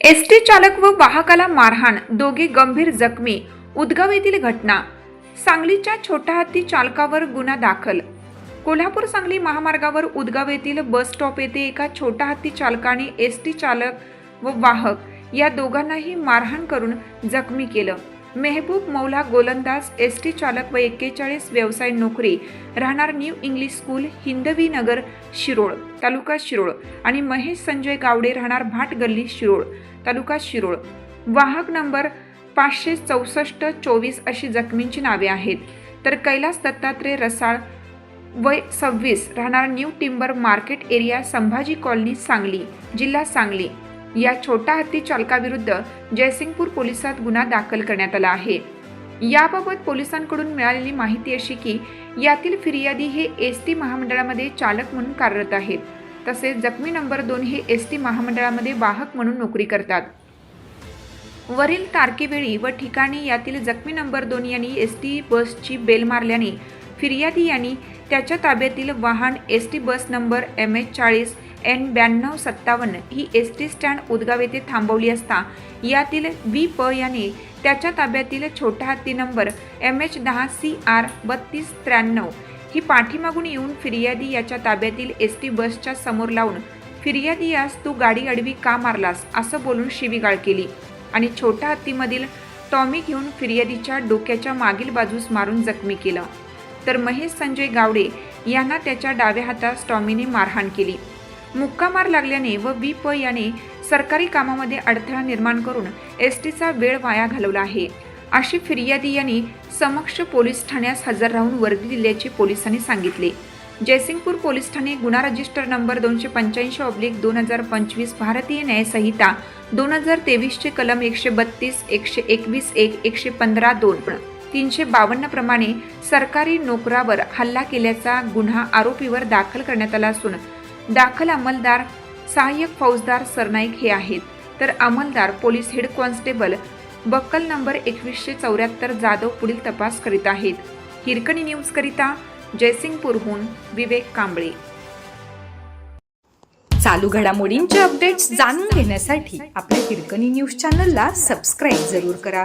ST चालक व वाहकाला मारहाण दोघे गंभीर जखमी उदगाव येथील घटना. सांगलीच्या छोटा हत्ती चालकावर गुन्हा दाखल कोल्हापूर सांगली महामार्गावर उदगाव येथील बस स्टॉप येथे एका छोटा हत्ती चालकाने एस टी चालक व वाहक या दोघांनाही मारहाण करून जखमी केलं. मेहबूब मौला गोलंदाज एस टी चालक व एक्केचाळीस व्यवसाय नोकरी राहणार new English school Hindavi Nagar Shirol taluka Shirol आणि महेश संजय गावडे राहणार भाट गल्ली शिरोळ तालुका शिरोळ. वाहक नंबर पाचशे चौसष्ट चोवीस अशी जखमींची नावे आहेत. तर कैलास दत्तात्रय रसाळ वय सव्वीस राहणार new timber market area Sambhaji colony Sangli जिल्हा सांगली. या छोटा हत्ती चालकाविरुद्ध जयसिंगपूर पोलिसात गुन्हा दाखल करण्यात आला आहे. याबाबत पोलिसांकडून मिळालेली माहिती अशी की यातील फिर्यादी हे एस टी महामंडळामध्ये चालक म्हणून कार्यरत आहेत. तसेच जखमी नंबर दोन हे एस टी महामंडळामध्ये वाहक म्हणून नोकरी करतात. वरील तारखेवेळी व ठिकाणी यातील जखमी नंबर दोन यांनी एस टी बसची बेल मारल्याने फिर्यादी यांनी त्याच्या ताब्यातील वाहन S T bus number M H चाळीस एन ब्याण्णव सत्तावन्न ही एस टी स्टँड उदगाव येथे थांबवली असता यातील वी प याने त्याच्या ताब्यातील छोटा हत्ती नंबर एम एच दहा सी आर बत्तीस त्र्याण्णव ही पाठीमागून येऊन फिर्यादी याच्या ताब्यातील एस टी बसच्या समोर लावून फिर्यादी यास तू गाडी अडवी का मारलास? असं बोलून शिवीगाळ केली आणि छोटा हत्तीमधील टॉमी घेऊन फिर्यादीच्या डोक्याच्या मागील बाजूस मारून जखमी केलं. तर महेश संजय गावडे यांना त्याच्या डाव्या हातात टॉमीने मारहाण केली. मुक्का मार लागल्याने व बी प याने सरकारी कामामध्ये अडथळा निर्माण करून एस टीचा वेळ वाया घालवला आहे. अशी फिर्यादी यांनी समक्ष पोलीस ठाण्यास हजर राहून वर्दी दिल्याचे पोलिसांनी सांगितले. जयसिंगपूर पोलीस ठाणे गुन्हा रजिस्टर नंबर दोनशे पंच्याऐंशी ऑब्लिक दोन हजार पंचवीस भारतीय न्यायसंहिता दोन हजार तेवीसचे कलम एकशे बत्तीस एकशे एकवीस एक एकशे पंधरा दोन. तीनशे बावन्न प्रमाणे सरकारी नोकरावर हल्ला केल्याचा गुन्हा आरोपीवर दाखल करण्यात आला असून दाखल अंमलदार सहाय्यक फौजदार सरनाईक हे आहेत. तर अंमलदार पोलीस हेड कॉन्स्टेबल बक्कल नंबर एकवीसशे चौऱ्याहत्तर जाधव पुढील तपास करीत आहेत. हिरकणी न्यूजकरिता जयसिंगपूरहून विवेक कांबळे. चालू घडामोडींचे अपडेट्स जाणून घेण्यासाठी आपल्या हिरकणी न्यूज चॅनलला सबस्क्राईब जरूर करा.